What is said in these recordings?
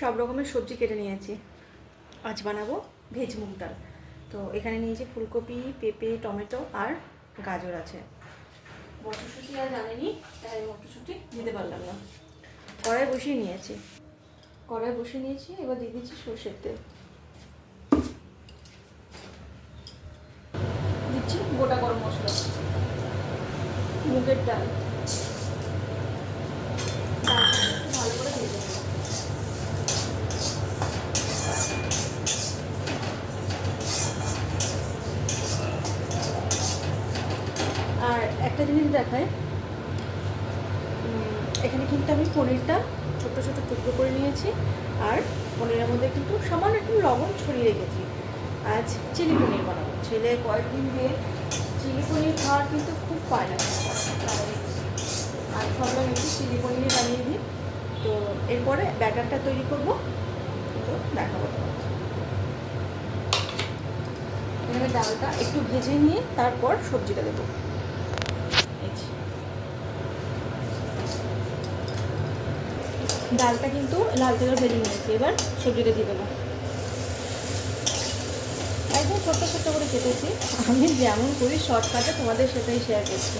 সব রকমের সবজি কেটে নিয়েছি। আজ বানাবো ভেজ মুগ ডাল। তো এখানে নিয়েছি ফুলকপি, পেঁপে, টমেটো আর গাজর আছে। মটরশুঁটি আর জানেনি, তাই মটরশুঁটি দিতে পারলাম না। কড়াই বসিয়ে নিয়েছি। কড়াই বসিয়ে নিয়েছি, এবার দিয়ে দিচ্ছি সর্ষের তেল দিচ্ছি গোটা গরম মশলা মুগের ডাল ডালটা একটু ভালো করে ভেজে নেব আর একটা জিনিস দেখায় এখানে কিন্তু আমি পনিরটা ছোট ছোট টুকরো করে নিয়েছি, আর পনিরের মধ্যে কিন্তু সামান্য একটু লবণ ছড়িয়ে রেখেছি। আজ চিলি পনির বানাবো। ছেলে কয়েকদিন দিয়ে চিলি পনির খাওয়ার কিন্তু খুব পায় না। আর ভাবলাম একটু চিলি পনির বানিয়ে দিই। তো এরপরে ব্যাটারটা তৈরি করব। তো দেখাবো এখানে ডালটা একটু ভেজে নিয়ে তারপর সবজিটা দেবো। এই যে। ডালটা কিন্তু লাল তেলে ভেজে নিয়েছি, এবার সবজিটা দিয়ে দেবো। একদম ছোট্ট ছোট্ট করে কেটেছি। আমি যেমন করি শর্টকাটে তোমাদের সেটাই শেয়ার করছি।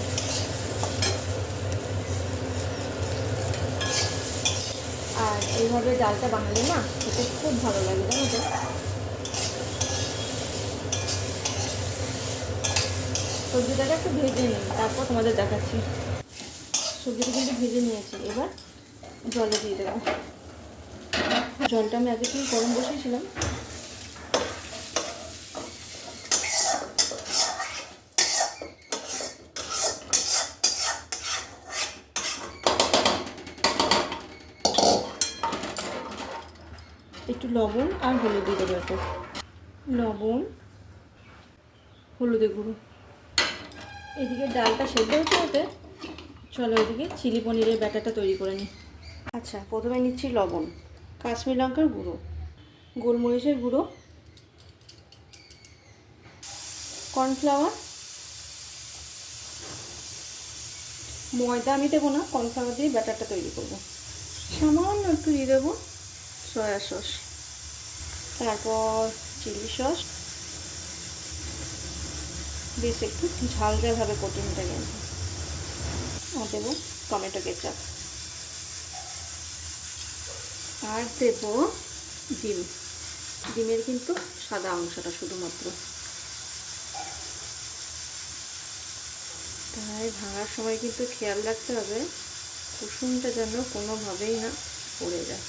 আর এইভাবে ডালটা বানালে না খেতে খুব ভালো লাগে, জানো তো? সবজিটাকে একটু ভেজে নিই, তারপর তোমাদের দেখাচ্ছি। সবজিটা কিন্তু ভেজে নিয়েছি, এবার জলে দিয়ে দেবো। জলটা আমি আগে গরম বসিয়েছিলাম। একটু লবণ আর হলুদ দিয়ে দেবো লবণ, হলুদের গুঁড়ো। এদিকে ডালটা সেদ্ধ হতে হতে চলো এদিকে চিলি পনিরের ব্যাটারটা তৈরি করে নিই। আচ্ছা প্রথমে নিচ্ছি লবণ, কাশ্মীর লঙ্কার গুঁড়ো, গোলমরিচের গুঁড়ো, কর্নফ্লাওয়ার। ময়দা আমি দেবো না, কর্নফ্লাওয়ার দিয়ে ব্যাটারটা তৈরি করব। সামান্য একটু দিয়ে দেবো সয়া সস, তারপর চিলি সস বেশ একটু ঝাল ঝাল হবে কোটিংটা কিন্তু আর দেবো টমেটো কেচাপ। আর দেব ডিম। ডিমের কিন্তু সাদা অংশটা শুধুমাত্র। তাই ভাঙার সময় কিন্তু খেয়াল রাখতে হবে, কুসুমটা যেন কোনোভাবেই না পড়ে যায়।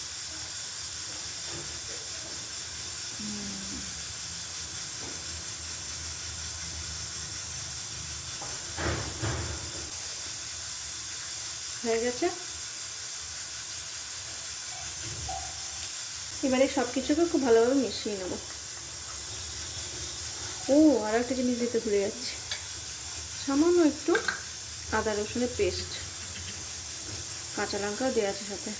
হয়ে গেছে। এবারে সব কিছুকে খুব ভালোভাবে মিশিয়ে নেব। ও, আর একটা জিনিস দিতে ভুলে যাচ্ছি। সামান্য একটু আদা রসুনের পেস্ট। কাঁচা লঙ্কাও দেওয়া আছে সাথে।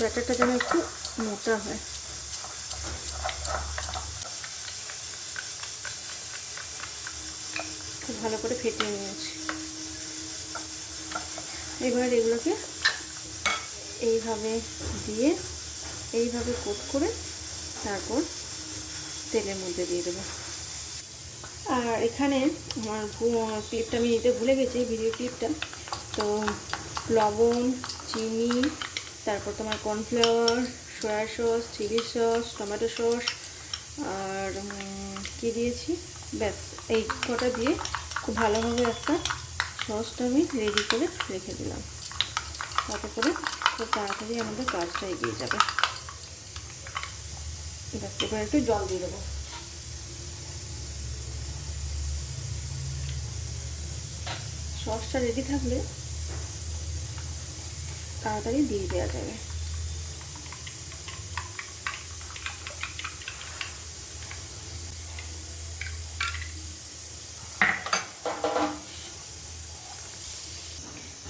ব্যাটারটা যেন একটু মোটা হয় খুব ভালো করে ফেটিয়ে নিয়েছি। এবার এগুলোকে এইভাবে দিয়ে, এইভাবে কোট করে তারপর তেলের মধ্যে দিয়ে দেবো। আর এখানে আমার ক্লিপটা আমি নিতে ভুলে গেছি, ভিডিও ক্লিপটা। তো লবণ, চিনি, তারপর তোমার cornflour, soya sauce, chilli sauce, tomato sauce, আর কি দিয়েছি? ব্যাস, এই কটা দিয়ে খুব ভালোভাবে একটা সসটা আমি রেডি করে রেখে দিলাম। তাতে করে খুব তাড়াতাড়ি আমাদের কাজটা এগিয়ে যাবে। এবার একটু জল দিয়ে দেবো। সসটা রেডি থাকলে তাড়াতাড়ি দিয়ে দেওয়া যাবে।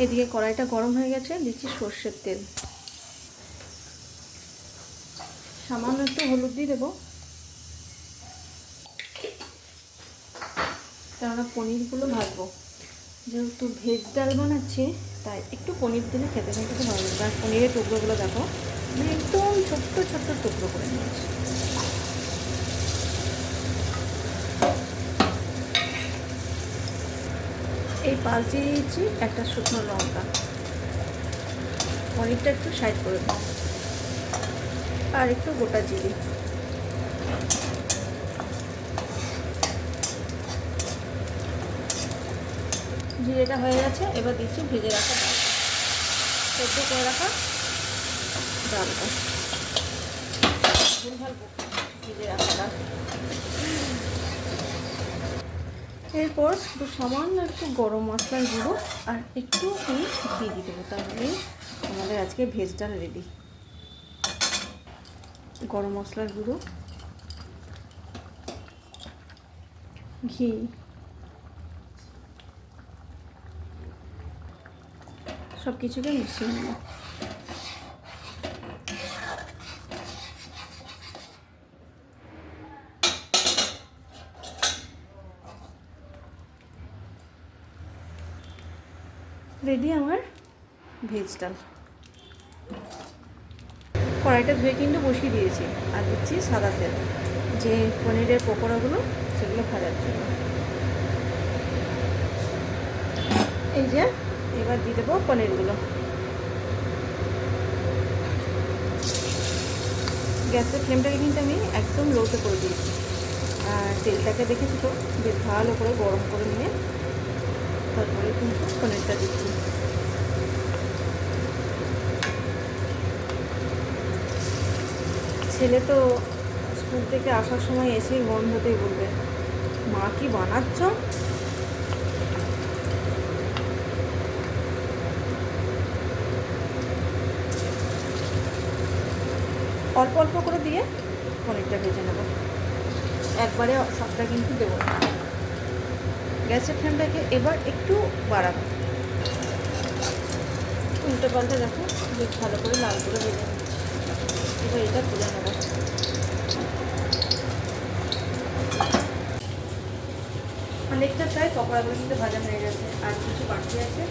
এদিকে কড়াইটা গরম হয়ে গেছে, দিচ্ছি সর্ষের তেল। সামান্য একটু হলুদ দিয়ে দেবো। কেননা পনিরগুলো ভাজবো। যেহেতু ভেজ ডাল বানাচ্ছি, তাই একটু পনির দিলে খেতে খেতে ভালো লাগবে আর পনিরের টুকরোগুলো দেখো, আমি একদম ছোট্ট ছোট্ট টুকরো করে নিয়েছি। এই পাঁচ দিয়ে দিয়েছি একটা শুকনো লঙ্কা। পনিরটা একটু সাইড করে দাও আর একটু গোটা জিরে। জিরেটা হয়ে গেছে, এবার দিচ্ছি ভেজে রাখা সেদ্ধ করে রাখা ডালটা। ভুল ভালো ভেজে রাখা ডাল এরপর একটু সামান্য একটু গরম মশলার গুঁড়ো আর একটু আমি ঘি দিয়ে দেবো তাহলে আমাদের আজকে ভেজ ডাল রেডি গরম মশলার গুঁড়ো, ঘি সব কিছুকে মিশিয়ে নেব। রেডি আমার ভেজ ডাল। কড়াইটা ধুয়ে কিন্তু বসিয়ে দিয়েছি। আর দিচ্ছি সাদা তেল। যে পনিরের পকোড়াগুলো, সেগুলো ভাজার জন্য। এই যে, এবার দিয়ে দেবো পনিরগুলো। গ্যাসের ফ্লেমটাকে কিন্তু আমি একদম লোতে করে দিয়েছি। আর তেলটাকে দেখেছি তো? বেশ ভালো করে গরম করে নিয়ে তারপরে কিন্তু পনিরটা দিচ্ছি ছেলে তো স্কুল থেকে আসার সময় এসেই গন্ধতেই বলবে, মা কি বানাচ্ছ? অল্প অল্প করে দিয়ে পনিরটা ভেজে নেব। একবারে সবটা কিন্তু দেবো না। গ্যাসের ফ্লেমটাকে এবার একটু বাড়াবো। উল্টো পাল্টে দেখো, বেশ ভালো করে লাল করে নেব এবার এটা তুলে নেব। অনেকটা প্রায় পকোড়াগুলো কিন্তু ভাজা হয়ে গেছে, আর কিছু বাকি আছে।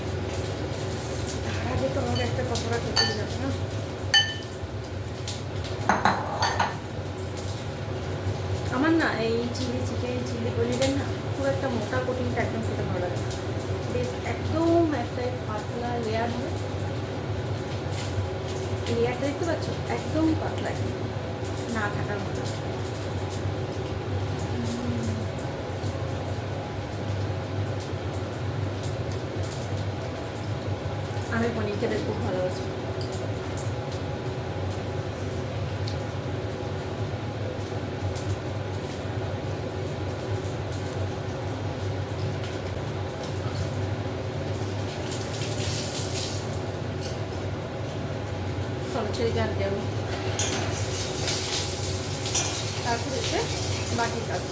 তার আগে তো আমাকে একটা পকোড়া খেতে যাবে না আমার না এই চিলি চিকেন চিলি পনিরের না খুব একটা মোটা কোটিংটা একদম খেতে ভালো লাগে। বেশ একদম একটা পাতলা লেয়ার হবে। লেয়ারটা দেখতে পাচ্ছ? একদম পাতলা না থাকার মতো। আমি পনির খেতে খুব ভালোবাসি। ছেড়ে গান দেবো তারপর হচ্ছে বাকি কাজ।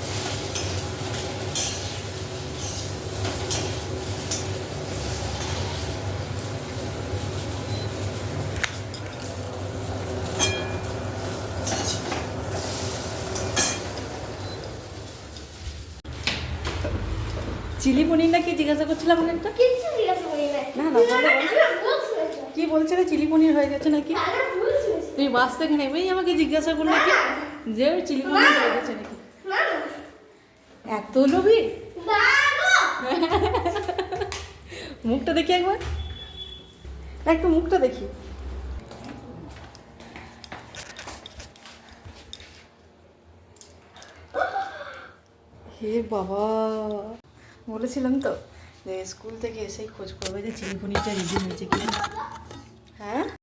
চিলি পনির না কি জিজ্ঞাসা করছিলাম অনেকটা কিচ্ছু জিজ্ঞাসা করি। না, না। কি বলছে রে চিলি পনির হয়ে গেছে নাকি। তুই বাস থেকে নেমেই আমাকে জিজ্ঞাসা করল কি যে ওই চিলি পনির হয়ে গেছে নাকি। এত লোভি? মুখটা দেখি একবার। একটু মুখটা দেখি। হে বাবা। বলেছিলাম তো যে স্কুল থেকে এসেই খোঁজ করবে যে চিলিপুনিটা রেডি হয়েছে কি হ্যাঁ?